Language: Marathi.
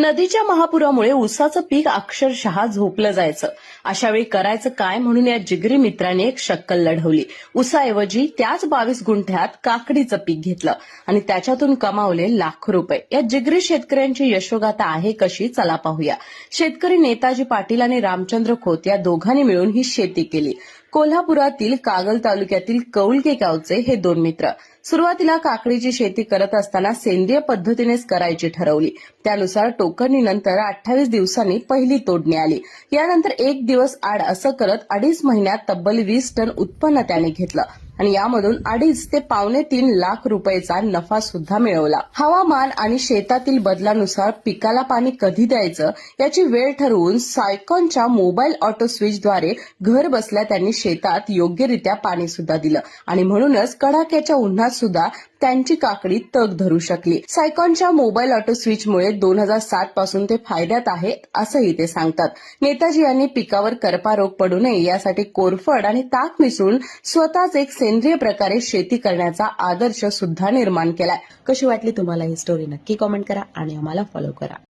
नदीच्या महापुरामुळे ऊसाचं पीक अक्षरशः झोपलं जायचं. अशा वेळी करायचं काय म्हणून या जिगरी मित्राने एक शक्कल लढवली. ऊसाऐवजी त्याच बावीस गुंठ्यात काकडीचं पीक घेतलं आणि त्याच्यातून कमावले लाखो रुपये. या जिगरी शेतकऱ्यांची यशोगाथा आहे कशी? चला पाहूया. शेतकरी नेताजी पाटील आणि रामचंद्र खोत या दोघांनी मिळून ही शेती केली. कोल्हापुरातील कागल तालुक्यातील कौलके गावचे हे दोन मित्र. सुरुवातीला काकडीची शेती करत असताना सेंद्रिय पद्धतीनेच करायची ठरवली. त्यानुसार टोकणीनंतर अठ्ठावीस दिवसांनी पहिली तोडणी आली. यानंतर एक दिवस आड असं करत अडीच महिन्यात तब्बल वीस टन उत्पन्न त्याने घेतलं. आणि यामधून अडीच ते पावणे तीन लाख रुपयेचा नफा सुद्धा मिळवला. हवामान आणि शेतातील बदलानुसार पिकाला पाणी कधी द्यायचं याची वेळ ठरवून सायकॉनच्या मोबाईल ऑटो स्विचद्वारे घर बसल्या त्यांनी शेतात योग्यरित्या पाणी सुद्धा दिलं. आणि म्हणूनच कडाक्याच्या उन्हात सुद्धा त्यांची काकडी तग धरू शकली. सायकॉनच्या मोबाईल ऑटो स्विचमुळे दोन हजार सात पासून ते फायद्यात आहे असंही ते सांगतात. नेताजी यांनी पिकावर करपा रोग पडू नये यासाठी कोरफड आणि ताक मिसळून स्वतःच एक सेंद्रिय प्रकारे शेती करण्याचा आदर्श सुद्धा निर्माण केलाय. कशी वाटली तुम्हाला ही स्टोरी नक्की कॉमेंट करा आणि आम्हाला फॉलो करा.